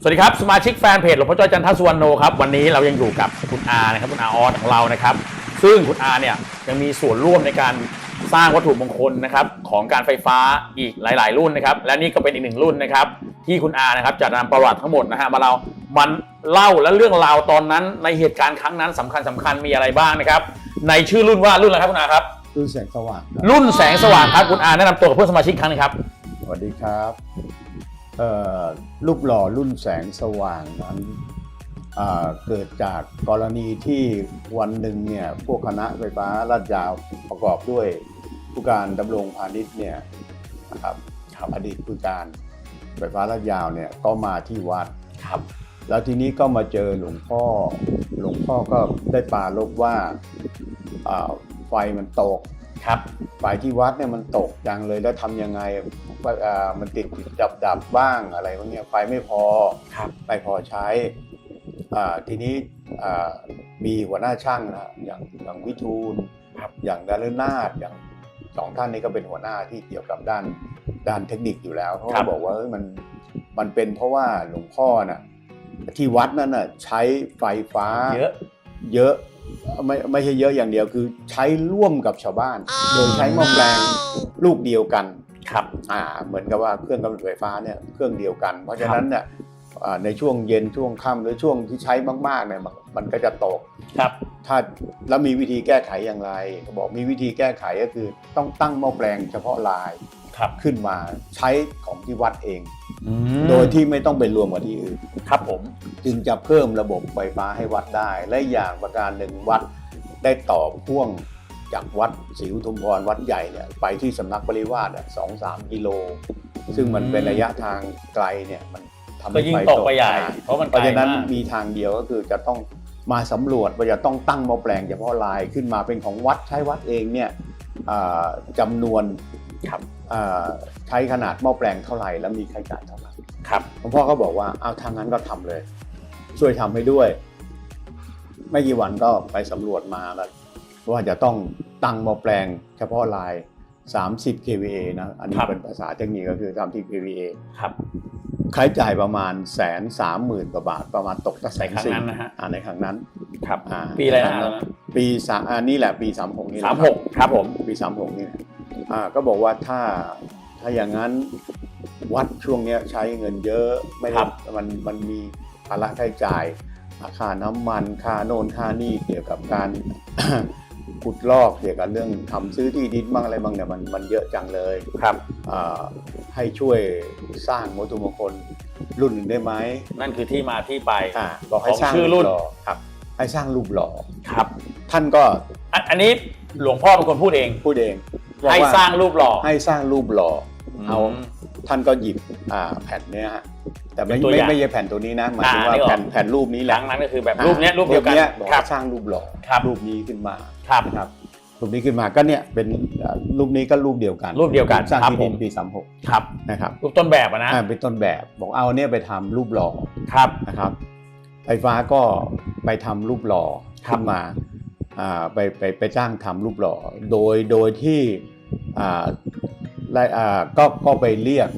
สวัสดีครับ สมาชิกแฟนเพจหลวงพ่อจ้อยจันทสุวรรณโนครับ วันนี้เรายังอยู่กับคุณอานะครับคุณอาออสของเรานะครับ ซึ่งคุณอาเนี่ยยังมีส่วนร่วมในการสร้างวัตถุมงคลนะครับของการไฟฟ้าอีกหลาย ๆ รุ่นนะครับ และนี่ก็เป็นอีกหนึ่งรุ่นนะครับ ที่คุณอานะครับจะนำประวัติทั้งหมดนะฮะมาเรามันเล่าและเรื่องราวตอนนั้นในเหตุการณ์ครั้งนั้นสำคัญสำคัญมีอะไรบ้างนะครับ ในชื่อรุ่นว่ารุ่นอะไรครับคุณอาครับรุ่นแสงสว่างครับรุ่นแสงสว่างครับคุณอาแนะนำตัวกับเพื่อนสมาชิกครั้งหนึงครับสวัสดีครับเอ่อ รูปหล่อรุ่นแสงสว่างนั้นอ่าเกิดจากกรณีที่วันหนึ่งเนี่ยพวกคณะไฟฟ้าลาดยาวประกอบด้วยผู้การดำรงพาณิชย์เนี่ยนะครับอดีตผู้การไฟฟ้าลาดยาวเนี่ยก็มาที่วัดครับแล้วทีนี้ก็มาเจอหลวงพ่อ หลวงพ่อก็ได้ปรารบว่าอ่าไฟมันตก ครับไฟที่วัดเนี่ยมันตกจังเลยแล้วทำยังไงว่าอ่ามันติดติดดับดับบ้างอะไรพวกเนี้ยไฟไม่พอครับไม่พอใช้อ่าทีนี้อ่ามีหัวหน้าช่างนะอย่างอย่างวิทูลครับอย่างดารนาถอย่างสองท่านนี้ก็เป็นหัวหน้าที่เกี่ยวกับด้านด้านเทคนิคอยู่แล้วเขาครัก็บบอกว่าเฮ้ยมันมันเป็นเพราะว่าหลวงพ่อน่ะที่วัดนั้นน่ะใช้ไฟฟ้าเยอะเยอะ ไม่ไม่ใช่เยอะอย่างเดียวคือใช้ร่วมกับชาวบ้าน โดยใช้หม้อแปลงลูกเดียวกันครับอ่าเหมือนกับว่าเครื่องกำเนิดไฟฟ้าเนี่ยเครื่องเดียวกัน เพราะฉะนั้นเนี่ยอ่าในช่วงเย็นช่วงค่ำหรือช่วงที่ใช้มากๆเนี่ยมันมันก็จะตกครับ ถ้าแล้วมีวิธีแก้ไขอย่างไรเขาบอกมีวิธีแก้ไขก็คือต้องตั้งหม้อแปลงเฉพาะลาย ครับขึ้นมาใช้ของที่วัดเอง โดโดยยที่ไม่ต้องไปรวมกับที่อื่นครับผมจึงจะเพิ่มระบบไฟฟ้าให้วัดได้ และอย่างประการหนึ่งวัดได้ต่อพ่วงจากวัดศรีอุทุมพรวัดใหญ่เนี่ยไปที่สำนักปริวาสสองสามกิโล ซึ่งมันเป็นระยะทางไกลเนี่ยมันทำก็ให้ยิ่งไฟตกไปใหญ่อ่าเพราะมันเพไกลราะฉะนั้นมากมีทางเดียวก็คือจะต้องมาสำรวจว่าจะต้องตั้งหม้อแปลงเฉพาะลายขึ้นมาเป็นของวัดใช้วัดเองเนี่ยอ่าจำนวนครับอ่า ใช้ขนาดหม้อแปลงเท่าไหร่แล้วมีค่าใช้จ่ายเท่าไหร่ครับหลวงพ่อก็บอกว่าเอาทางนั้นก็ทำเลย ช่วยทำให้ด้วย ไม่กี่วันก็ไปสำรวจมาแล้วว่าจะต้องตั้งหม้อแปลง เฉพาะลาย 30 kVA นะอันนี้เป็นภาษาเทคนิคก็คือ 30 kVA ครับค่าใช้จ่ายประมาณแสนสามหมื่นกว่าบาทประมาณตกตั้งแสนในครั้งสี่นั้นนะฮะอ่าในครั้งนั้นครับอ่าปีอะไรนะคงนั้นปีสามอันนี้แหละปีสามหกนี่แหละสามหกครับผมปีสามหกนี่แหละ อ่าก็บอกว่าถ้าถ้าอย่างนั้นวัดช่วงเนี้ยใช้เงินเยอะไม่ได้มันมันมีภาระค่าใช้จ่ายค่าน้ำมันค่าโน่นค่านี่เกี่ยวกับการ ขุดลอกเกี่ยวกับเรื่องทำซื้อที่ดินบ้างอะไรบ้างเนี่ยมันมันเยอะจังเลย ครับ อ่าให้ช่วยสร้างวัตถุมงคลรุ่นหนึ่งได้ไหมนั่นคือที่มาที่ไป อ่าบอกให้สร้างของชื่อรุ่นหล่อครับ ให้สร้างรูปหล่อครับท่านก็อันอันนี้หลวงพ่อเป็นคนพูดเอง พูดเอง บอกให้ว่าสร้างรูปหล่อ ให้สร้างรูปหล่ออเอามท่านก็หยิบอ่าแผ่นเนี้ยฮะแต่ไม่เป็นตัวไม่อย่างไม่ใช่แผ่นตัวนี้นะหมายถึงว่าอ่านึกออก แผ่นแผ่นรูปนี้แหหลัละงนั้นก็คือแบบรูปเนี้ยรูปเดียวกันบอกครับให้สร้างรูปหล่อครับ รูปนี้ขึ้นมาครับ นะครับ รูปนี้ขึ้นมาก็เนี่ยเป็นอ่ารูปนี้ก็รูปเดียวกันรูปเดียวกันสร้างครับที่ดินผมปีสามหกครับนะครับรูปต้นแบบอะนะ อ่าเป็นต้นแบบบอกเอาเนี่ยไปทำรูปหล่อ ครับ นะครับไฟฟ้าก็ไปทำรูปหล่อครับขึ้นมาอ่า ไปไปไปจ้างทำรูปหล่อ โดยโดยที่อ่าได้อ่าก็ก็ไปเรียก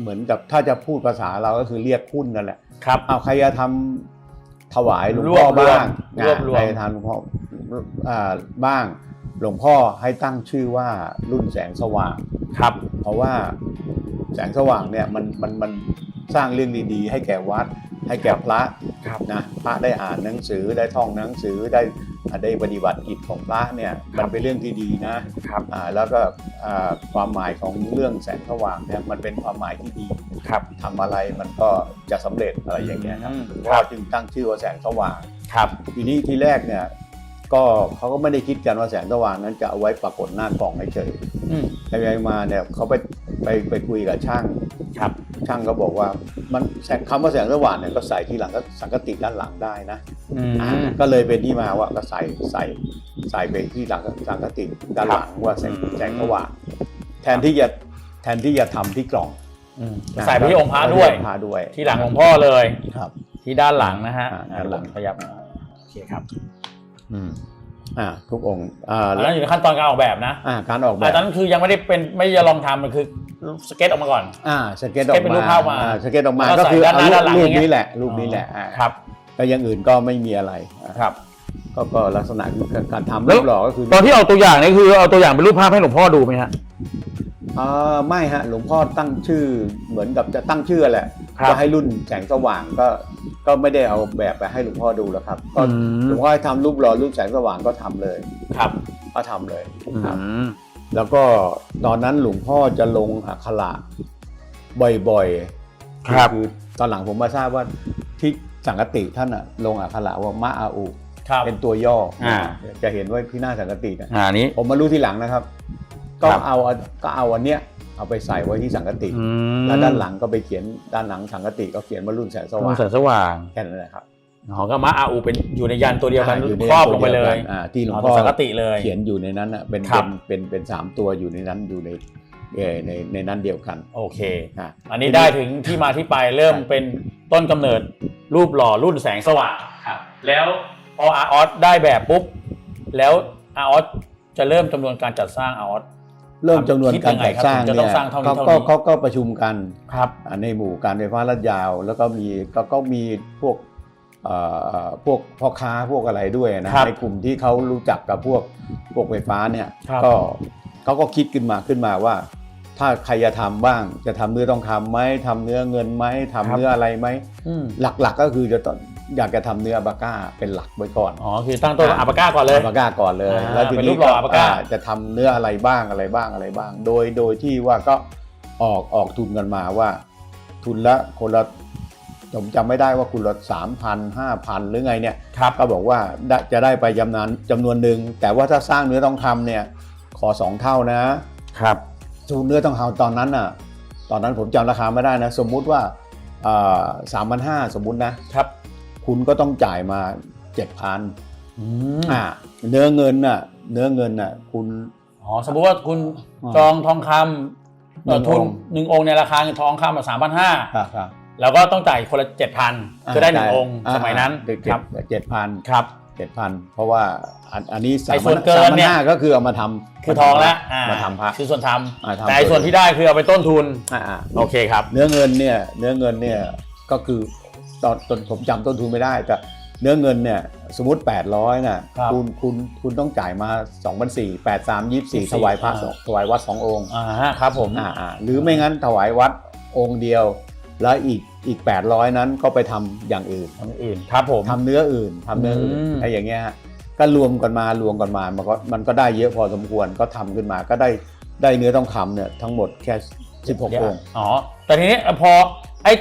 เหมือนกับถ้าจะพูดภาษาเราก็คือเรียกหุ้นนั่นแหละครับเอาใครจะทำถวายหลวงรพ่วอบบ้างรวบรวมอ่าใครจะทำหลวงพ่ออ่าบ้างหลวงพ่อให้ตั้งชื่อว่ารุ่นแสงสว่างครับ เพราะว่าแสงสว่างเนี่ยมันมันมันสร้างเรื่องดีๆ ให้แก่วัด ให้แก่พระครับนะพระได้อ่านหนังสือได้ท่องหนังสือได้ ได้ปฏิบัติกิจของพระเนี่ยมันเป็นเรื่องที่ดีนะครับอ่าแล้วก็อ่าความหมายของเรื่องแสงสว่างเนี่ยมันเป็นความหมายที่ดีครับทำอะไรมันก็จะสำเร็จอะไรอย่างเงี้ยครับอืมหลวงพ่อจึงตั้งชื่อว่าแสงสว่างครับทีนี้ทีแรกเนี่ย ก็เขาก็ไม่ได้คิดกันว่าแสงสว่างนั้นจะเอาไว้ปรากฏหน้ากล่องเฉยอืมๆไปๆมาเนี่ยเขาไปไปไปคุยกับช่างครับ ช่างก็บอกว่ามันแสงคำว่าแสงสว่างเนี่ยก็ใส่ที่หลังก็สังกติด้านหลังได้นะอืมอ่าก็เลยเป็นที่มาว่าก็ใส่ใส่ใส่ไปที่หลังสังกติด้านหลังว่าแสงอืมแสงสว่างแทนที่จะแทนที่จะทำที่กล่องอืมใส่ไปที่องค์พระด้วยใส่ไปที่องค์พระด้วย ที่หลังของพ่อเลยครับ ที่ด้านหลังนะฮะอ่าด้านหลังขยับมาโอเคครับ อืมอ่าทุกองค์อ่าอันแล้วนั้นอยู่ในขั้นตอนการออกแบบนะอ่าการออกแบแต่บตอนนั้นคือยังไม่ได้เป็นไม่ได้ลองทำมันคือสเก็ตออกมาก่อน อ่าสเก็ตอสเก็อตกเป็นรูมาปภาพมาอ่สเก็ตออกมาแล้วก็ก็คือใส่ด้านหน้าเอาด้านหลังรูอปย่างเงี้ย นี้แหละรูปนี้แหละอ่าครับแต่อย่างอื่นก็ไม่มีอะไรอ่าครับ ก็ก็ลักษณะคือการทำแล้รูวปหล่อก็คือตอนที่เอาตัวอย่างนี่คือเอาตัวอย่างเป็นรูปภาพให้หลวงพ่อดูไหมฮะ เออไม่ฮะหลวงพ่อตั้งชื่อเหมือนกับจะตั้งชื่อแหละครับก็ให้รุ่นแสงสว่างก็ ก็ไม่ได้เอาแบบไปให้หลวงพ่อดูแล้วครับก็อืมหลวงพ่อให้ทำรูปหล่อรูปแสงสว่างก็ทำเลย ครับก็ทำเลยอืครับมแล้วก็ตอนนั้นหลวงพ่อจะลงอักขระบ่อยๆครับคือตอนหลังผมมาทราบว่าที่สังกติท่านอะลงอักขระว่ามะอาอุ ครับ เป็นตัวย่ออา จะเห็นว่าพี่หน้าสังกตินะอ่านี้ผมมารู้ทีหลังนะครับ ก็ครับเอาก็เอาอันเนี้ยเอาไปใส่ไว้ที่สังกติอืมแล้วด้านหลังก็ไปเขียนด้านหลังสังกติก็เขียนว่ารุ่นแสงสสว่างแสงสว่างแค่นั้นแหละครับอ๋อก็มาอาอูเป็นอยู่ในยันตัวเดียวกันอ่าอยู่ในครอบลงไปเลตัวยดีวกันอ่าที่หลวงอ๋อพ่อเป็นสังกติเลย เขียนอยู่ในนั้นอะเป็นครัเป็บนเป็นเป็นสามตัวอยู่ในนั้นอยู่ในเอ่อในในนั้นเดียวกัน โอเคฮะอันนี้ได้ถึงที่มาที่ไปเริ่มครับเป็นต้นกำเนิดรูปหล่อรุ่นแสงสว่างครับแล้วพออาร์ออสได้แบบปุ๊บแล้วอาร์ออสจะเริ่มจำนวนการจัดสร้างอาร์ออส เริ่มจำนวนคิดการยังไงจัดสร้างครับถึงจะต้เนี่อยงสร้างเท่านี้เขาเท่าก็นี้เขาก็ประชุมกันครับอ่าในหมู่การไฟฟ้าลาดยาว แล้วก็มีก็ก็มีพวกเอ่อพวกพ่อค้าพวกอะไรด้วยนะครับในกลุ่มที่เขารู้จักกับพวกพวกไฟฟ้าเนี่ยครับก็เขาก็คิดขึ้นมาขึ้นมาว่า ถ้าใครจะทำบ้างจะทำเนื้อทองคำไหมทำเนื้อเงินไหมทำเนื้ออะไรไหมอืมหลักๆก็คือจะต้ องอยากจะทำเนื้ออาบาก้าเป็นหลักไว้ก่อนอ๋อคือตั้งต้นอาปาก้าก่อนเลยอาบาก้าก่อนเลยอ่าแล้วทีเป็นรูนี้ปหล่ออาบาก้าอ่จะทำเนื้ออะไรบ้างอะไรบ้างอะไรบ้าง โดยโดยที่ว่าก็ออกออกทุนกันมาว่า ทุนละคนละผมจำไม่ได้ว่าคุณละสามพันห้าพันหรือไงเนี่ยครับก็บอกว่าได้จะได้ไปจำนวนจำนวนหนึ่งแต่ว่าถ้าสร้างเนื้อทองคำเนี่ยขอสองเท่านะครับทุนเนื้อทองคำตอนนั้นน่ะตอนนั้นผมจำราคาไม่ได้นะ สมมุติว่าสามพันห้าสมมุตินะครับ คุณก็ต้องจ่ายมาเจ็ดพันอืมอ่าเนื้อเงินน่ะ เนื้อเงินน่ะ คุณอ๋อสมมติว่าคุณอ่าจองทองคำหนึ่เอ่องทุนองค์หนึ่งองค์ในราคาทองคำสามพันห้าครับครับแล้วก็ต้องจ่ายคนละเจ็ดพันคือได้หนึ่งองค์าสมัยนั้นเจ็ดครับเจ็ดพันครับเจ็ดพันเพราะว่าอันอันนี้สาไอ้มส่วนเกินสามพันเนี่ยห้าก็คือเอามาทำคือทองแล้วอ่มาทำพระคือส่วนทอ่าำทำแต่ไอ้ส่วนที่ได้คือเอาไปต้นทุนอ่าอ่าโอเคครับ เนื้อเงินเนี่ยเนื้อเงินเนี่ยก็คือ ตอนตอนผมจำต้นทุนไม่ได้ แต่เนื้อเงินเนี่ยสมมติ 800น่ะครับคุณคุณคุณต้องจ่ายมา2 4 0 0 8 3 24 ถวายพระสองถวายวัดสององค์อ่าฮะครับผมอ่าอ่าหรือไม่งั้นถวายวัดองค์เดียว แล้วอีกอีก 800 นั้นก็ไปทำอย่างอื่นอันอื่นครับผมทำเนื้ออื่นทำเนื้ออื่นอืมไอ้อย่างเงี้ยฮะก็รวมกันมารวมกันมามันก็มันก็ได้เยอะพอสมควรก็ทำขึ้นมาก็ได้ได้เนื้อต้องคำเนี่ยทั้งหมดแค่ 16องค์อ๋อแต่ทีนี้พอไอ้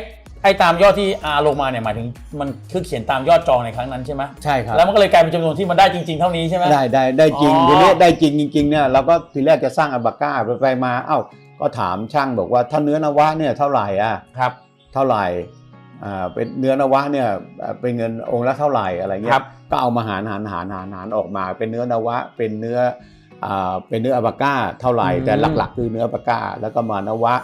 ไอ้ตามยอดที่อาลงมาเนี่ยหมายถึงมันคือเขียนตามยอดจองในครั้งนั้นใช่ไหมใช่ครับ แล้วมันก็เลยกลายเป็นจำนวนที่มันได้จริง ๆ เท่านี้ใช่ไหม ได้ได้ได้จริงอ๋อ ทีนี้ได้จริงจริงๆเนี่ยเราก็ทีแรกจะสร้างอาบาก้าไปไปมาเอ้าก็ถามช่างบอกว่าถ้าเนื้อนวะเนี่ยเท่าไหร่อะครับ เท่าไหร่อ่าเป็นเนื้อนวะเนี่ยอ่าเป็นเงินองค์ละเท่าไหร่อะไรเงี้ครัยบ ก็เอามาหารหารหารหารหารออกมา เป็นเนื้อนวะเป็นเนื้ออ่าเป็นเนื้ออาบาก้าเท่าไหร่อืมแต่หลักๆ คือเนื้ออาบาก้าแล้วก็มานวะ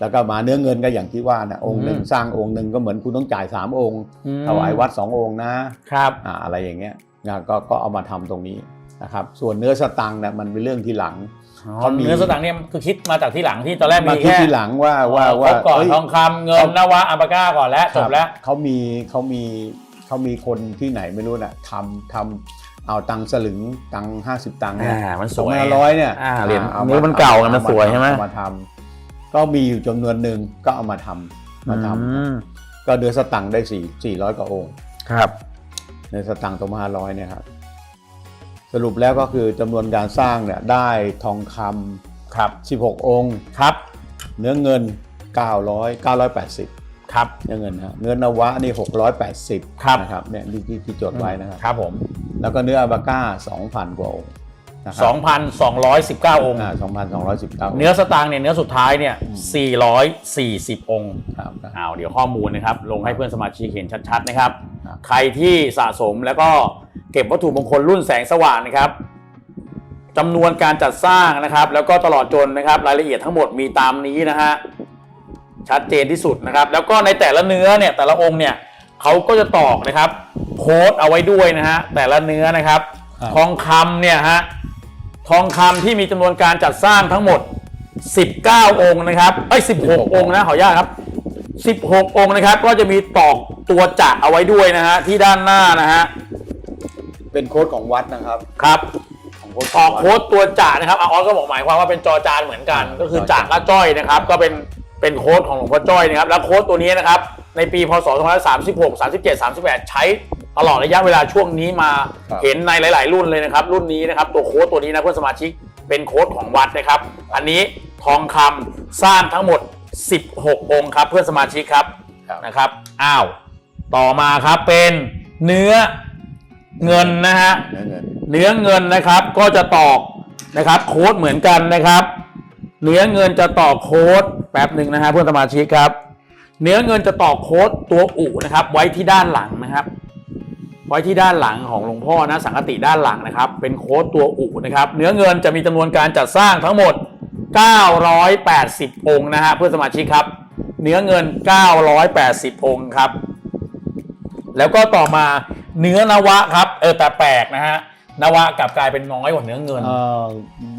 แล้วก็มาเนื้อเงินก็อย่างที่ว่านะองค์หนึ่งอืมสร้างองค์หนึ่งก็เหมือนคุณต้องจ่ายสามองค์อืมถวายวัดสององค์นะครับอ่าอะไรอย่างเงี้ยนะก็ก็เอามาทำตรงนี้นะครับส่วนเนื้อสตังค์เนี่ยมันเป็นเรื่องที่หลังเขามีเนื้อสตังค์เนี่ยคือคิดมาจากที่หลังที่ตอนแรกมามีคิดแค่ทีหลังว่าว่าเอ่อว่าครบก่อนเอ้ยทองคำเงินเขานวะอัปปาก้าก่อนแล้วคจรับแล้วเขามีเขามีเขามีคนที่ไหนไม่รู้น่ะทำทำเอาตังค์สลึงตังห้าสิบตังค์เนี่ยอ่ามันสสองวยพันร้อยเนี่ยอ่าเหรียญอาเนื้อมันเก่าไงมันสวยใช่ไหมเอามาทำ ก็มีอยู่จำนวนหนึ่งก็เอามาทำมาทอืมำก็เดือนสตังค์ได้สี่สี่ร้อยกว่าองค์ครับในสตังค์ตัวห้าร้อยเนี่ยครับสรุปแล้วก็คือจำนวนการสร้างเนี่ยได้ทองคครับำสิบหกองค์ครับ เนื้อเงิน900 980ครับเนื้อเงินฮะเนื้อนวะนี่680ครับนะครับเนี่ยที่ที่ที่จดไว้นะครับครับผมแล้วก็เนื้ออาบาก้า2,000กว่าองค์ นะครั2,219 องค์ อ่า2,219 เนื้อสตางค์เนี่ยเนื้อสุดท้ายเนี่ย440 องค์ครับครับ อ้าวเดี๋ยวข้อมูลนะครับ ลงให้เพื่อนสมาชิกเห็นชัดๆนะครับ ครับ ใครที่สะสมแล้วก็เก็บวัตถุมงคลรุ่นแสงสว่างนะครับจำนวนการจัดสร้างนะครับ แล้วก็ตลอดจนนะครับ รายละเอียดทั้งหมดมีตามนี้นะฮะ ชัดเจนที่สุดนะครับ แล้วก็ในแต่ละเนื้อเนี่ยแต่ละองค์เนี่ยเขาก็จะตอกนะครับโค้ดเอาไว้ด้วยนะฮะแต่ละเนื้อนะครับ ครับ ทองคำเนี่ยฮะ ทองคำที่มีจำนวนการจัดสร้างทั้งหมด 19 องค์นะครับเอ้ย16 องค์นะขออนุญาตครับ 16 องค์นะครับ ก็จะมีตอกตัวจะเอาไว้ด้วยนะฮะที่ด้านหน้านะฮะเป็นโค้ดของวัดนะครับครับ ของโค้ดออกโค้ดตัวจ่านะครับอาออสก็บอกหมายความว่าเป็นจอจานเหมือนกันอ่าก็คือจอจ่าจานก็จ้อยนะครับ ก็เป็นเป็นโค้ดของหลวงพ่อจ้อยนะครับ แล้วโค้ดตัวนี้นะครับ ในปีพศ2536 37 38 ใช้ ตลอดระยะเวลาช่วงนี้มาครับเห็นในหลาย ๆ รุ่นเลยนะครับ รุ่นนี้นะครับตัวโค้ดตัวนี้นะเพื่อนสมาชิกเป็นโค้ดของวัดนะครับ อันนี้ทองคำสร้างทั้งหมด 16 องค์ครับ เพื่อนสมาชิกครับครับ นะครับอ้าวต่อมาครับเป็นเนื้อเงินนะฮะ เนื้อเงิน เนื้อเงินนะครับก็จะตอกนะครับโค้ดเหมือนกันนะครับ เนื้อเงินจะตอกโค้ดแป๊บหนึ่งนะฮะเพื่อนสมาชิกครับ เนื้อเงินจะตอกโค้ดตัวอุนะครับ ไว้ที่ด้านหลังนะครับ ไว้ที่ด้านหลังของหลวงพ่อนะสังกติด้านหลังนะครับ เป็นโค้ดตัวอุนะครับ เนื้อเงินจะมีจำนวนการจัดสร้างทั้งหมด 980 องค์นะฮะเพื่อนสมาชิกครับ เนื้อเงิน 980 องค์ครับ แล้วก็ต่อมาเนื้อนวะครับเออแต่แปลกนะฮะนวะกลับกลายเป็นน้อยกว่าเนื้อเงิน เอ่อ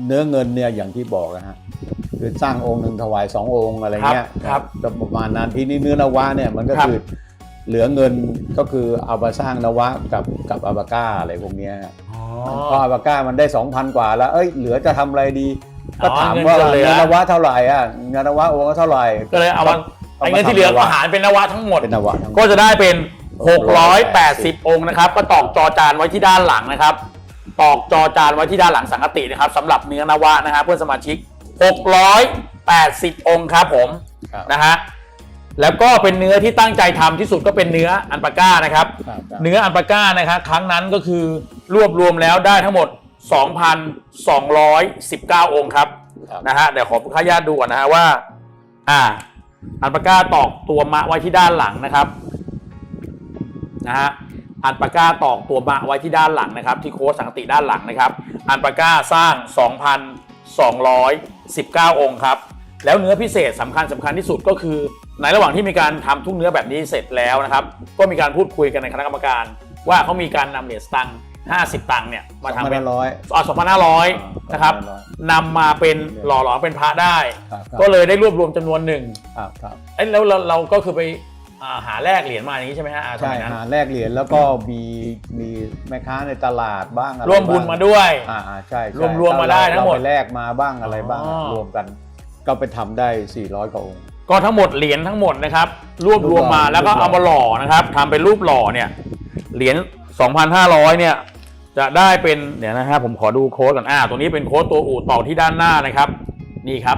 เนื้อเงินเนี่ยอย่างที่บอกนะฮะคือสร้างองค์หนึ่งถวายสององค์อะไรเงี้ยครับก็ประมาณนั้นที่นี่เนื้อนวะเนี่ยมันก็ครับคือ เหลือเงินก็คือเอามาสร้างนวะกับกับอาบาก้าอะไรพวกเนี้ยอ๋อเพราะอาบาก้ามันได้ 2,000 กว่าแล้ว เอ้ยเหลือจะทำอะไรดี อ๋อก็ถามว่าเงินจะเหลือเงินนวะเท่าไหร่อะเงินนวะองค์ละเท่าไหร่ก็เลยเอามาเอามาไอ้เงินที่เหลือทำนวะก็หารเป็นนวะทั้งหมด เป็นนวะทั้งหมดก็จะได้เป็น 680 องค์นะครับ ก็ตอกจอจานไว้ที่ด้านหลังนะครับ ตอกจอจานไว้ที่ด้านหลังสังกตินะครับสำหรับเนื้อนวะนะครับเพื่อนสมาชิก 680 องค์ครับผมครับ นะฮะ แล้วก็เป็นเนื้อที่ตั้งใจทำที่สุดก็เป็นเนื้ออันปาก้านะครับครับครับ เนื้ออันปาก้านะครับครั้งนั้นก็คือรวบรวมแล้วได้ทั้งหมด 2,219 องค์ครับครับนะฮะเดี๋ยวขอขออนุญาตดูก่อนนะฮะว่า อ่า อันปาก้าตอกตัวมะไว้ที่ด้านหลังนะครับนะฮะอันปาก้าตอกตัวมะไว้ที่ด้านหลังนะครับ ที่โค้ดสังกติด้านหลังนะครับ อันปาก้าสร้าง 2,219 องค์ครับ แล้วเนื้อพิเศษสำคัญสำคัญที่สุดก็คือ ในระหว่างที่มีการทำทุกเนื้อแบบนี้เสร็จแล้วนะครับ ก็มีการพูดคุยกันในคณะกรรมการ ว่าเขามีการนำเหรียญสตังค์50 ตังค์เนี่ยมาทำเป็นร้อยอ่า2,500นะครับ2,500นำมาเป็นหล่อหลอมเป็นพระได้ครับครับก็เลยได้รวบรวมจำนวนหนึ่งครับครับเอ้ยแล้วเราเราก็คือไปอ่าหาแลกเหรียญมาอย่างนี้ใช่ไหมฮะอ่าสใช่มัยนั้นหาแลกเหรียญแล้วก็มีมีแม่ค้าในตลาดบ้างอะไรร่วมบุญบ้งมาด้วยอ่าอ่าใช่ใช่รวมรวมมาได้ทั้งหมดเราไปแลกมาบ้างอะไรบ้างอ๋อรวมกัน ก็ไปทำได้ 400กว่าองค์ ก็ทั้งหมดเหรียญทั้งหมดนะครับรวบรวมมารูปหล่อแล้วก็เอามาหล่อนะครับทำเป็นรูปหล่อเนี่ยเหรียญ2,500เนี่ยจะได้เป็นเดี๋ยวนะฮะผมขอดูโค้ดก่อนอ่าตัวนี้เป็นโค้ดตัวอู่ตอกที่ด้านหน้านะครับ นี่ครับ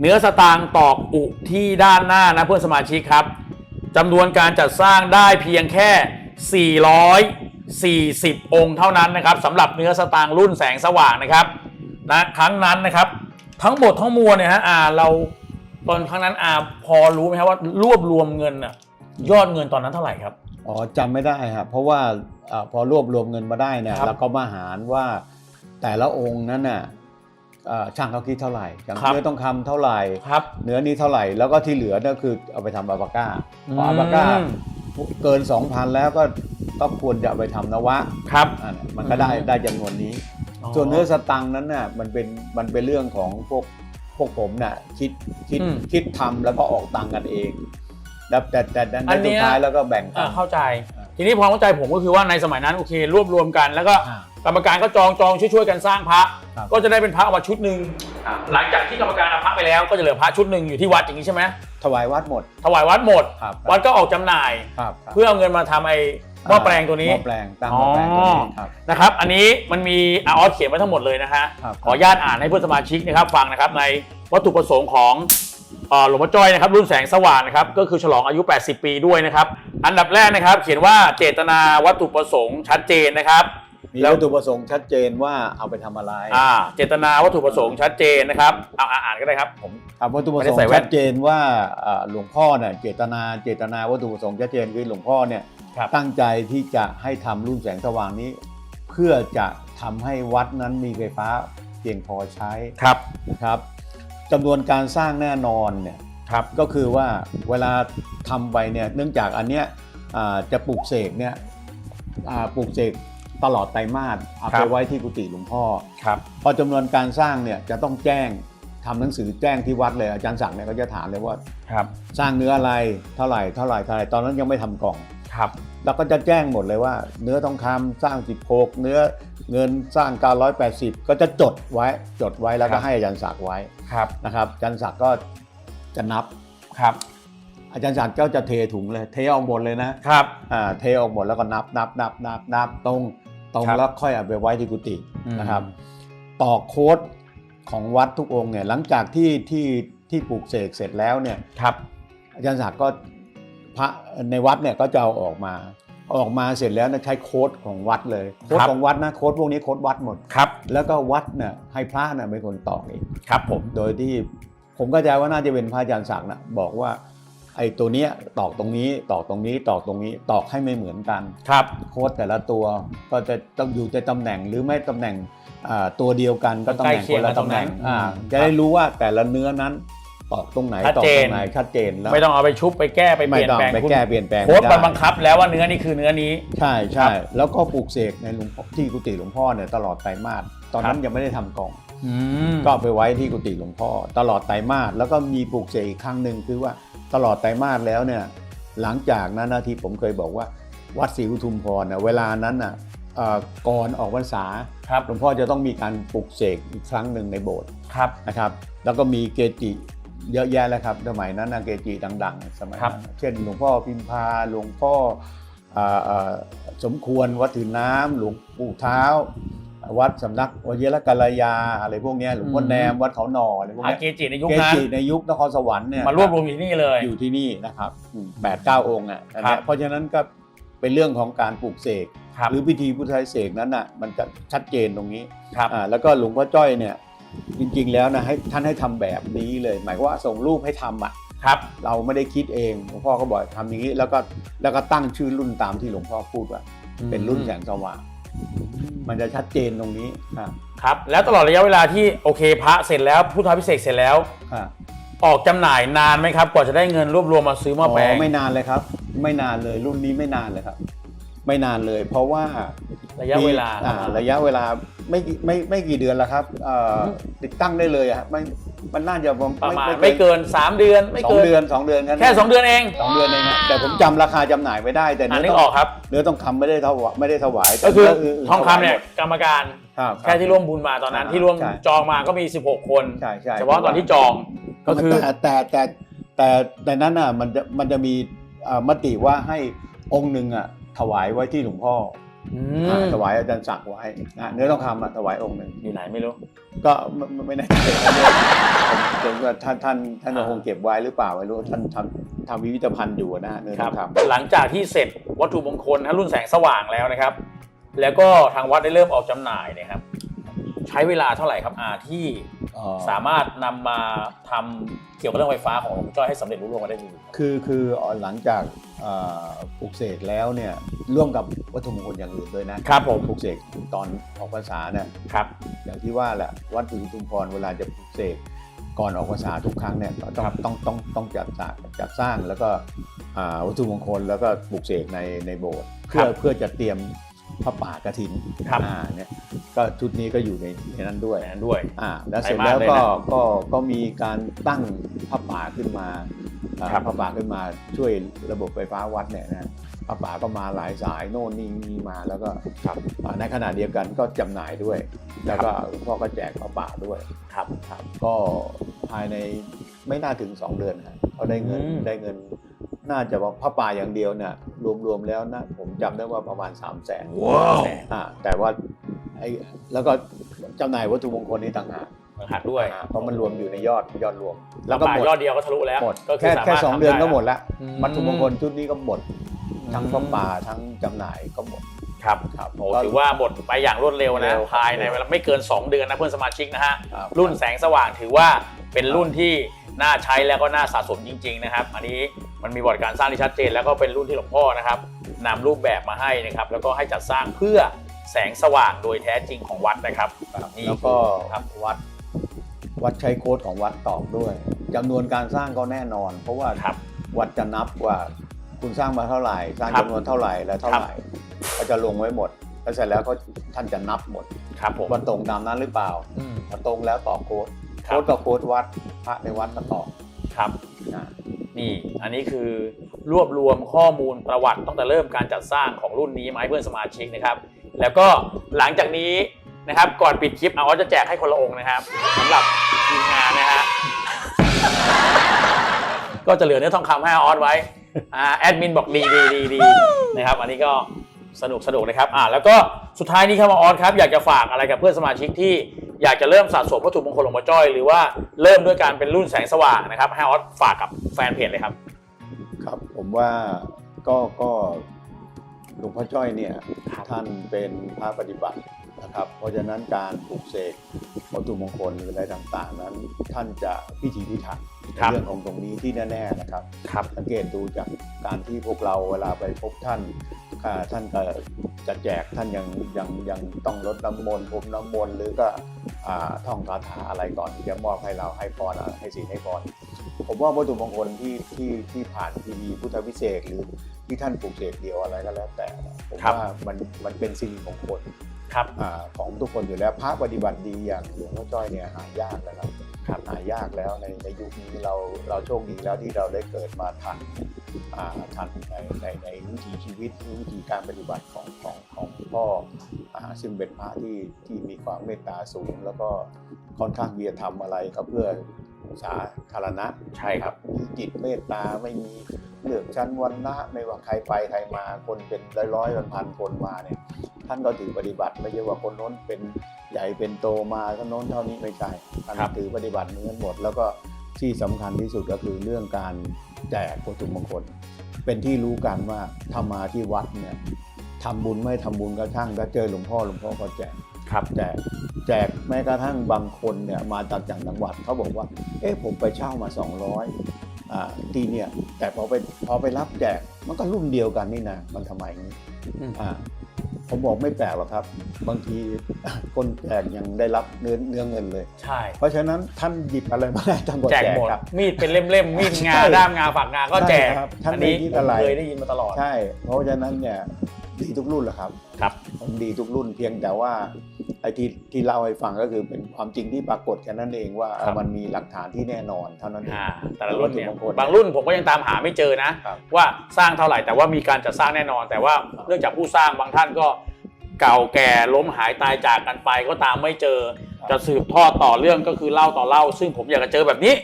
เนื้อสตางค์ตอกอุที่ด้านหน้านะเพื่อนสมาชิกครับจำนวนการจัดสร้างได้เพียงแค่ 440 องค์เท่านั้นนะครับสำหรับเนื้อสตางค์รุ่นแสงสว่างนะครับนะครั้งนั้นนะครับ ทั้งหมดทั้งมวลเนี่ยฮะอ่าเรา ตอนครั้งนั้นอาพอรู้ไหมครับว่ารวบรวมเงินอะยอดเงินตอนนั้นเท่าไหร่ครับ อ๋อจำไม่ได้ครับเพราะว่าอาพอรวบรวมเงินมาได้เนี่ยครับ แล้วก็มาหารว่าแต่ละองค์นั้นน่ะอ่าช่างเขาคิดเท่าไหร่ อย่างครับเนื้อต้องคำเท่าไหร่ ครับ เนื้อนี้เท่าไหร่แล้วก็ที่เหลือเนี่ยคือเอาไปทำอาบาก้าเพราะอาบาก้าอืม เกิน 2,000 แล้วก็ก็ควรจะเอาไปทำนวะครับ อะมันก็ได้อืม ได้จำนวนนี้ ส่วนเนื้อสตังค์นั้นน่ะมันเป็นมันเป็นเรื่องของพวก พวกผมน่ะคิดคิดอืม คิดทำแล้วก็ออกตังค์กันเองแล้วแต่แต่แต่อัในนเนี้สุยดท้ายแล้วก็แบ่งกัอ่าน เข้าใจ อ่า ทีนี้ความเข้าใจผมก็คือว่าในสมัยนั้นโอเค รวบรวมกันแล้วก็ อ่า กรรมการก็จองจองช่วยช่วยๆกันสร้างพระ ครับ ก็จะได้เป็นพระออกมาชุดหนึ่งหลังจากที่กรรมการเอาพระไปแล้วก็จะเหลือพระชุดหนึ่งอยู่ที่วัดอย่างนี้ใช่ไหมถวายวัดหมดถวายวัดหมด ครับวัดก็ออกจำหน่าย ครับครับ เพื่อเอาเงินมาทำไอ้ หม้อแปลงตัวนี้หม้อแปลงตั้งหม้อแปลงตัวนี้ครับ นะครับ อันนี้มันมีอาออสเขียนไว้ทั้งหมดเลยนะฮะครับ ขออนุญาตอ่านให้เพื่อนสมาชิกนะครับฟังนะครับในวัตถุประสงค์ของเอ่อหลวงพ่อจ้อยนะครับรุ่นแสงสว่างนะครับก็คือฉลองอายุ 80 ปีด้วยนะครับอันดับแรกนะครับเขียนว่าเจตนาวัตถุประสงค์ชัดเจนนะครับ มีแล้ววัตถุประสงค์ชัดเจนว่าเอาไปทำอะไรอ่าเจตนาวัตถุประสงค์ชัดเจนนะครับเอาอ่าอ่านก็ได้ครับผม ครับวัตถุประไม่สได้งใส่ค์แว่น ชัดเจนว่าอ่าหลวงพ่อเนี่ยเจตนาเจตนาวัตถุประสงค์ชัดเจนคือหลวงพ่อเนี่ย ครับตั้งใจที่จะให้ทำรุ่นแสงสว่างนี้ เพื่อจะทำให้วัดนั้นมีไฟฟ้าเพียงพอใช้ครับนะครับจำนวนการสร้างแน่นอนเนี่ยครับก็คือว่าเวลาทำไปเนี่ยเนื่องจากอันเนี้ยอ่าจะปลูกเสกเนี่ยอ่าปลูกเสกตลอดไตรมาสเอาครัไปบ ไว้ที่กุฏิหลวงพ่อ ครับพอจำนวนการสร้างเนี่ยจะต้องแจ้งทำหนังสือแจ้งที่วัดเลยอาจารย์ศักดิ์เนี่ยก็จะถามเลยว่า ครับ สร้างเนื้ออะไรเท่าไหร่เท่าไหร่เท่าไหร่ตอนนั้นยังไม่ทำกล่อง ครับเราก็จะแจ้งหมดเลยว่า เนื้อทองคำสร้าง 16 เนื้อเงินสร้าง 980 ก็จะจดไว้จดไว้แล้วก็ให้อาจารย์ศักดิ์ไว้ครับนะครับอาจารย์ศักดิ์ก็จะนับครับ อาจารย์ศักดิ์ก็จะเทถุงเลย เทออกหมดเลยนะครับอ่าเทออกหมดแล้วก็นับนับนับนับนับตรงตรงครับแล้วค่อยเอาไปไว้ที่กุฏิอืมนะครับ ต่อโค้ดของวัดทุกองค์เนี่ยหลังจากที่ที่ที่ปลูกเสกเสร็จแล้วเนี่ยครับอาจารย์ศักดิ์ก็ พระในวัดเนี่ยก็จะเอาออกมาเอาออกมาเสร็จแล้วเนยใช้โค้ดของวัดเลยโค้ดครับของวัดนะโค้ดพวกนี้โค้ดวัดหมดครับ แล้วก็วัดเนี่ยให้พระน่ะเป็นคนตอกเองครับ ผมโดยที่ผมก็ใจว่าน่าจะเป็นพระอาจารย์ศักดิ์นะบอกว่าไอ้ตัวเนี้ยตอกตรงนี้ตอกตรงนี้ตอกตรงนี้ตอกให้ไม่เหมือนกันครับโค้ดแต่ละตัวก็จะต้องอยู่ในตำแหน่งหรือไม่ตำแหน่งอ่าตัวเดียวกันก็ตำแหน่งคนละตำแหน่งอ่าจะได้รู้ว่าแต่ละเนื้อนั้น ตอกตรงไหนชัดตอกเจตนรงไหนชัดเจนแล้ว ไม่ต้องเอาไปชุบไปแก้ไปเปไม่ลี่ยนต้องแปลงไปคุณแก้เปลี่ยนแปลงโค้ดไม่มันได้บังคับแล้วว่าเนื้อนี้คือเนื้อนี้ ใช่ครัใช่บแล้วก็ปลูกเสกในหลวงพ่อที่กุฏิหลวงพ่อเนี่ยตลอดไตรมาสตอนนั้ครันบยังไม่ได้ทำกล่อง อืมก็เอาไปไว้ที่กุฏิหลวงพ่อ ตลอดไตรมาสแล้วก็มีปลูกเสกอีกครั้งหนึ่งคือว่าตลอดไตรมาสแล้วเนี่ยหลังจากนั้นนะที่ผมเคยบอกว่า วัดศรีอุทุมพรน่ะเวลานั้นน่ะเอ่อก่อนออกพรรษาครับหลวงพ่อจะต้องมีการปลูกเสกอีกครั้งหนึ่งในโบสถ์ครับนะครับ แล้วก็มีเกจิ เยอะแยะแล้วครับสมัยนั้นนะเกจิดังๆ สมัยครับนั้นเช่นหลวงพ่อพิมพาหลวงพ่ออ่าอ่าสมควรวัดถือน้ำหลวงปู่เท้า วัดสำนักวชิรกัลยาอะไรพวกเนี้ยหลวงพ่อแนมวัดเขาหนออะไรพวกอาเนี้ยเกจิในยุคเกนั้นจิในยุคนครสวรรค์เนี่ยมารวบรวมอยู่ที่นี่เลยอยู่ที่นี่นะครับแปดเก้าองค์อะอันครัเนี้บยเพราะฉะนั้นก็เป็นเรื่องของการปลูกเสกครับหรือพิธีพุทธไทยเสกนั้นอะมันจะชัดเจนตรงนี้ครับอ่าแล้วก็หลวงพ่อจ้อยเนี่ย จริงๆแล้วนะให้ท่านให้ทำแบบนี้เลย หมายความว่าส่งรูปให้ทำอะครับเราไม่ได้คิดเองหลวงพ่อก็บอกทำอย่างนี้แล้วก็แล้วก็ตั้งชื่อรุ่นตามที่หลวงพ่อพูดว่า เป็นรุ่นแสงสว่างมันจะชัดเจนตรงนี้ครับครับแล้วตลอดระยะเวลาที่โอเคพระเสร็จแล้วพุทธาพิเศษกเสร็จแล้วครับออกจำหน่ายนานไหมครับ กว่าจะได้เงินรวบรวมมาซื้อหม้อแปลงไม่นานเลยครับ ไม่นานเลยรุ่นนี้ไม่นานเลยครับ ไม่นานเลย เพราะว่าระยะเวลาอ่ระยะเวลาไม่กี่ไม่ไม่กี่เดือนแล้วครับเอ่อติดตั้งได้เลยอะไม่มันน่าจะประมาณไม่เกิน 3 เดือนไม่สองเกินเดือนสองเดือนกันแค่ 2 เดือนเองสองเดือนเองนะแต่ผมจำราคาจำหน่ายไม่ได้แต่อันเนื้นี้อออกครับเนื้อต้องคำไม่ได้ถวายไม่ได้ถวายแต่ก็คือเนื้ทองคำเนี่ยกรรมการครับแค่ที่ร่วมบุญมาตอนนั้นอ่าที่ร่วมใช่จองมาก็มี 16 คนใช่ใช่เฉพาะตอนที่จองก็คือแต่แต่แต่แต่แต่นั้นน่ะมันจะมันจะมีเอ่อมติว่าให้องค์หนึ่งอะ ถวายไว้ที่หลวงพ่ออือมถวายอาจารย์ศักดิ์ไว้นะเนื้อทองคำอะถวายองค์หนึ่ง อยู่ไหนไม่รู้ ก็ไม่ไม่ไม่แน่ใจผมว่าท่านท่านท่านอ่า คงเก็บไว้หรือเปล่าไม่รู้ท่านทำทำพิพิธภัณฑ์อยู่นะเนื้อคทรัอบงคำหลังจากที่เสร็จวัตถุมงคลนะรุ่นแสงสว่างแล้วนะครับ แล้วก็ทางวัดได้เริ่มออกจำหน่ายเนะครับ ใช้เวลาเท่าไหร่ครับอาที่เอ่อสามารถนำมาทำเกี่ยวกับเรื่องไฟฟ้าของหลวงพ่อจ้อยให้สำเร็จรุ่ร่วงมาได้ดีครับคือคือหลังจากเอ่อ ปลูกเสกแล้วเนี่ยร่วมกับวัตถุมงคลอย่างอื่นด้วยนะครับผมปลูกเสกตอนออกพรรษาเนี่ยครับอย่างที่ว่าแหละวัดศรีอุทุมพรเวลาจะปลูกเสกก่อนออกพรรษาทุกครั้งเนี่ยต้องครับต้องต้องต้องจัดสร้างจัดสร้างแล้วก็อ่าวัตถุมงคลแล้วก็ปลูกเสกในในโบสถ์เพื่อเพื่อจะเตรียม พระป่ากฐินครับอ่าเนี่ยก็ชุดนี้ก็อยู่ในในนั้นด้วยอย่างนั้นด้วยอ่าแล้วเสร็จไตรมาสแล้วเลยก็นะก็ก็มีการตั้งพระป่าขึ้นมาอ่าครับพระป่าขึ้นมาช่วยระบบไฟฟ้าวัดเนี่ยนะพระป่าก็มาหลายสายโน่นนี่นี่มาแล้วก็อ่าในขณะเดียวกันก็จำหน่ายด้วย แล้วก็หลวงพ่อก็แจกพระป่าด้วยครับครับก็ภายในไม่น่าถึง 2 เดือนครับเขาได้เงินอืมได้เงิน น่าจะว่าพระป่าอย่างเดียวเนี่ยรวมๆแล้วนะผมจำได้ว่าประมาณ3 0 0แสนว้าวอ่าแต่ว่าไอ้แล้วก็จำหน่ายวัตถุมงคลนี้ต่างหากหักด้วยอ่าเพราะมันรวมอยู่ในยอดยอดรวม แล้แล้ววก็ก็หมดยอดเดียวก็ทะลุแล้ว หมดก็คืแค่สาแค่มารถสองทำเดือนก็ไหมดแล้วอืม วัตถุมงคลชุดนี้ก็หมด ทั้งพระป่าทั้งจำหน่ายก็หมดครับครับโอ้ถือว่าหมดไปอย่างรวดเร็วนะ เร็วภายในเวลาไม่เกิน 2 เดือนนะเพื่อนสมาชิกนะฮะ ครับรุ่นแสงสว่างถือว่าเป็นรุ่นที่ น่าใช้แล้วก็น่าสะสมจริง ๆ นะครับ อันนี้มันมีบอร์ดการสร้างที่ชัดเจน แล้วก็เป็นรุ่นที่หลวงพ่อนะครับนำรูปแบบมาให้นะครับแล้วก็ให้จัดสร้างเพื่อแสงสว่างโดยแท้จริงของวัดนะครับนี่แล้วก็ครับวัดวัดใช้โค้ดของวัดตอบด้วยจำนวนการสร้างก็แน่นอน เพราะว่าครับวัดจะนับว่าคุณสร้างมาเท่าไหร่ สร้างครับจำนวนเท่าไหร่และเท่าไหร่ก็จะลงไว้หมดแล้วเสร็จแล้วก็ท่านจะนับหมดครับผมว่าตรงตามนั้นหรือเปล่าอืมถ้าตรงแล้วต่อโค้ดครับ โค้ดกับโค้ดวัดพระในวัดมาตอบครับนะนี่อันนี้คือรวบรวมข้อมูลประวัติตั้งแต่เริ่มการจัดสร้างของรุ่นนี้มาให้เพื่อนสมาชิกนะครับ แล้วก็หลังจากนี้นะครับก่อนปิดคลิปเอาว่าจะแจกให้คนละองค์นะครับสำหรับทีมงานนะฮะก็จะเหลือเนื้อทองคำให้อาออสไว้อ่าแอดมินบอกดีดีดีดีนะครับอันนี้ก็สนุกสนุกนะครับอ่าแล้วก็สุดท้ายนี้ครับอาออสครับอยากจะฝากอะไรกับเพื่อนสมาชิกที่ อยากจะเริ่มสะสมวัตถุมงคลหลวงพ่อจ้อย หรือว่าเริ่มด้วยการเป็นรุ่นแสงสว่างนะครับให้ออสฝากกับแฟนเพจเลยครับ ครับผมว่าก็ก็หลวงพ่อจ้อยเนี่ยท่านเป็นพระปฏิบัตินะครับ เพราะฉะนั้นการปลูกเสกวัตถุมงคลหรืออะไรต่างๆ นั้นท่านจะพิถีพิถัน ในครับเรื่องของตรงนี้ที่แน่ๆนะครับครับสังเกตดูจากการที่พวกเราเวลาไปพบท่านอ่าท่านก็จะแจกท่านยังยังยังต้องลดน้ำมนต์พรมน้ำมนต์หรือก็อ่าท่องคาถาอะไรก่อนที่จะมอบให้เราให้พรอะให้ศีลให้พรผมว่าวัตถุมงคลที่ที่ที่ผ่านพิธีพุทธวิเศษกหรือที่ท่านปลูกเสกเดียวอะไรก็แล้วแต่นะผมครับว่ามันมันเป็นสิ่งมงคลครับอาของทุกคนอยู่แล้วพระปฏิบัติดีอย่างหลวงพ่อจ้อยเนี่ยหายากนะครับครับ หายากแล้วในในยุคนี้เราเราโชคดีแล้วที่เราได้เกิดมาทันอ่าทันในในในวิถีชีวิตวิธีการปฏิบัติของของของพ่ออ่าซึ่งเป็นพระที่ที่มีความเมตตาสูง แล้วก็ค่อนข้างที่จะทำอะไรก็เพื่อสาธารณะใช่ครับมีจิตเมตตาไม่มีเลือกชั้นวันนะไม่ว่าใครไปใครมาคนเป็นร้อยร้อยๆพันๆคนมาเนี่ย ท่านก็ถือปฏิบัติไม่ใช่ว่าคนโน้นเป็นใหญ่เป็นโตมาเท่าโน้นเท่านี้ไม่ใช่ท่านครับถือปฏิบัติเหมือนกันหมด แล้วก็ที่สำคัญที่สุดก็คือเรื่องการแจกวัตถุมงคล เป็นที่รู้กันว่าทำมาที่วัดเนี่ยทำบุญไม่ทำบุญก็ช่างก็เจอหลวงพ่อหลวงพ่อก็แจกครับแจกแจกแม้กระทั่งบางคนเนี่ยมาจากต่างจังหวัดเขาบอกว่า เอ๊ะผมไปเช่ามา 200อ่าที่เนี่ยแต่พอไปพอไปรับแจกมันก็รุ่นเดียวกันนี่นะมันทำไมงี้อืมอ่า ผมบอกไม่แปลกหรอกครับ บางทีคนแจกยังได้รับเนื้อเนื้อเงินเลย ใช่ เพราะฉะนั้นท่านหยิบอะไรมาได้ท่านก็แจแจกกหมดครับ มีดเป็นเล่มๆมีดงาใช่ด้ามงาฝากงาก็แจกใช่ครับท่านอันนี้ไม่คิดผมอะไร เคยได้ยินมาตลอด ใช่ เพราะฉะนั้นเนี่ยดีทุกรุ่นแหละครับ ครับ ผมดีทุกรุ่นเพียงแต่ว่าไอ้ที่ที่เล่าให้ฟังก็คือเป็นความจริงที่ปรากฏแค่นั้นเองว่าครับ มันมีหลักฐานที่แน่นอนเท่านั้นเอง อ่าแต่ละรุ่นเนี่ยวัตถุมงคลบางรุ่นผมก็ยังตามหาไม่เจอนะ ครับว่าสร้างเท่าไหร่แต่ว่ามีการจัดสร้างแน่นอน แต่ว่าเนื่องจากผู้สร้างบางท่านก็เก่าแก่ล้มหายตายจากกันไปก็ตามไม่เจอจะสืบทอดต่อเรื่องก็คือเล่าต่อเล่า ซึ่งผมอยากจะเจอแบบนี้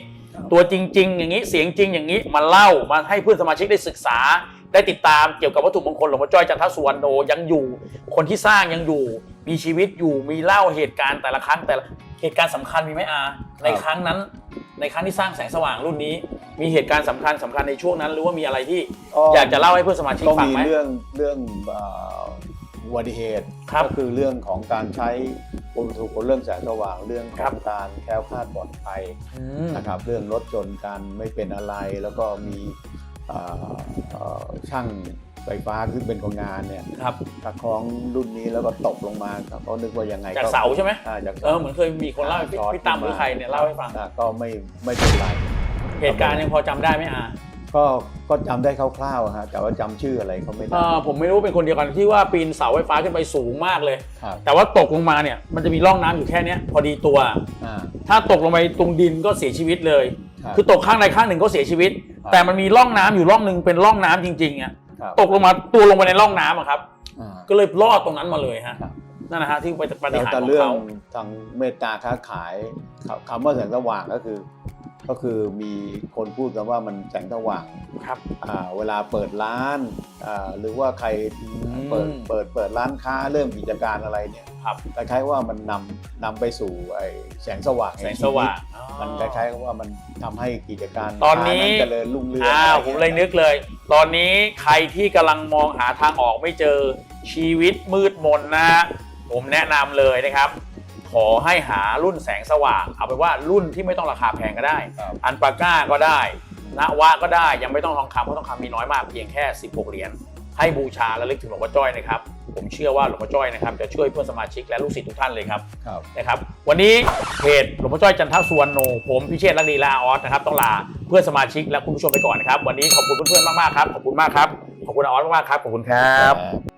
ตัวจริง ๆ อย่างนี้เสียงจริงอย่างนี้มาเล่ามาให้เพื่อนสมาชิกได้ศึกษา ได้ติดตามเกี่ยวกับวัตถุมงคลหลวงพ่อจ้อยจันทสุวรรณโนยังอยู่ คนที่สร้างยังอยู่ มีชีวิตอยู่มีเล่าเหตุการณ์แต่ละครั้งแต่ละเหตุการณ์สำคัญมีไหมอาในครั้งนั้น ในครั้งที่สร้างแสงสว่างรุ่นนี้ มีเหตุการณ์สำคัญสำคัญในช่วงนั้น หรือว่ามีอะไรที่อยากจะเล่าให้เพื่อนสมาชิกก็ฟังมีไหม เรื่องเรื่องเอ่ออุบัติเหตุครับก็คือเรื่องของการใช้วัตถุมงคลเรื่องแสงสว่างเรื่องขครัองบการแคล้วคลาดปลอดภัยอืม นะครับ เรื่องรถจนกันไม่เป็นอะไรแล้วก็มีเอ่อเอ่อช่าง ไฟฟ้าซึ่งเป็นคนงานเนี่ยครับประคองรุ่นนี้แล้วก็ตกลงมาเขานึกว่ายังไงจากเสาใช่ไหมอ่าจากเออเหมือนเคยมีคนเล่าให้พี่ช็อตพี่ตั้มหรือใครเนี่ยเล่าให้ฟัง อ่าก็ไม่ไม่เป็นไรเหตุการณ์ยังพอจำได้ไหมอาก็ก็จำได้คร่าวๆฮะแต่ว่าจำชื่ออะไรเขาไม่เอได้อผมไม่รู้เป็นคนเดียวกันที่ว่าปีนเสาไฟฟ้าขึ้นไปสูงมากเลย ครับแต่ว่าตกลงมาเนี่ยมันจะมีร่องน้ำอยู่แค่เนี้ยพอดีตัว อ่า ถ้าตกลงไปตรงดินก็เสียชีวิตเลย ครับคือตกข้างใดข้างหนึ่งก็เสียชีวิต ครับ แต่มันมีร่องน้ำอยู่ร่องหนึ่งเป็นร่องน้ำจริงๆอะครับ ตกลงมาตัวลงไปในร่องน้ำอะครับอ่าก็เลยรอดตรงนั้นมาเลยฮะครับนั่นนะฮะที่ไปปฏิแล้วหารย์แต่ของเรื่องเขา ทางเมตตาค้าขายคำคำว่าแสงสว่างก็คือ ก็คือมีคนพูดกันว่ามันแสงสว่างครับ อ่าเวลาเปิดร้านอ่าหรือว่าใครมเปิดเปิดเปิดร้านค้าเริ่มกิจการอะไรเนี่ยครับคล้ายๆว่ามันนำนำไปสู่ไอ้แสงสว่างแสห่งชีสวิตว่างมันคล้ายๆว่ามันทำให้กิจการตอนนี้ค้าเจริญรุ่งเรืองอ้าวผมเลยนึกเลย ตอนนี้ใครที่กำลังมองหาทางออกไม่เจอชีวิตมืดมนนะฮะผมแนะนำเลยนะครับ ขอให้หารุ่นแสงสว่าง เอาไปนว่ารุ่นที่ไม่ต้องราคาแพงก็ได้ ครับอันปาก้าก็ได้นวะก็ได้ยังไม่ต้องทองคำเพราะทองคำมีน้อยมากเพียงแค่ 16 เหรียญให้บูชาและลึกถึงหลวงพ่อจ้อยนะครับ ผมเชื่อว่าหลวงพ่อจ้อยนะครับจะช่วยเพื่อนสมาชิกและลูกศิษย์ทุกท่านเลยครับครับ นะครับ วันนี้เพจหลวงพ่อจ้อยจันทสุวรรณโนผมพิเชษฐ์ลักดีลาออสนะครับต้องลาเพื่อนสมาชิกและคุณผู้ชมไปก่อนนะครับวันนี้ขอบคุณเพื่อนๆมากๆครับขอบคุณมากครับขอบคุณอาออสมากๆครับขอบคุณครับ ครับ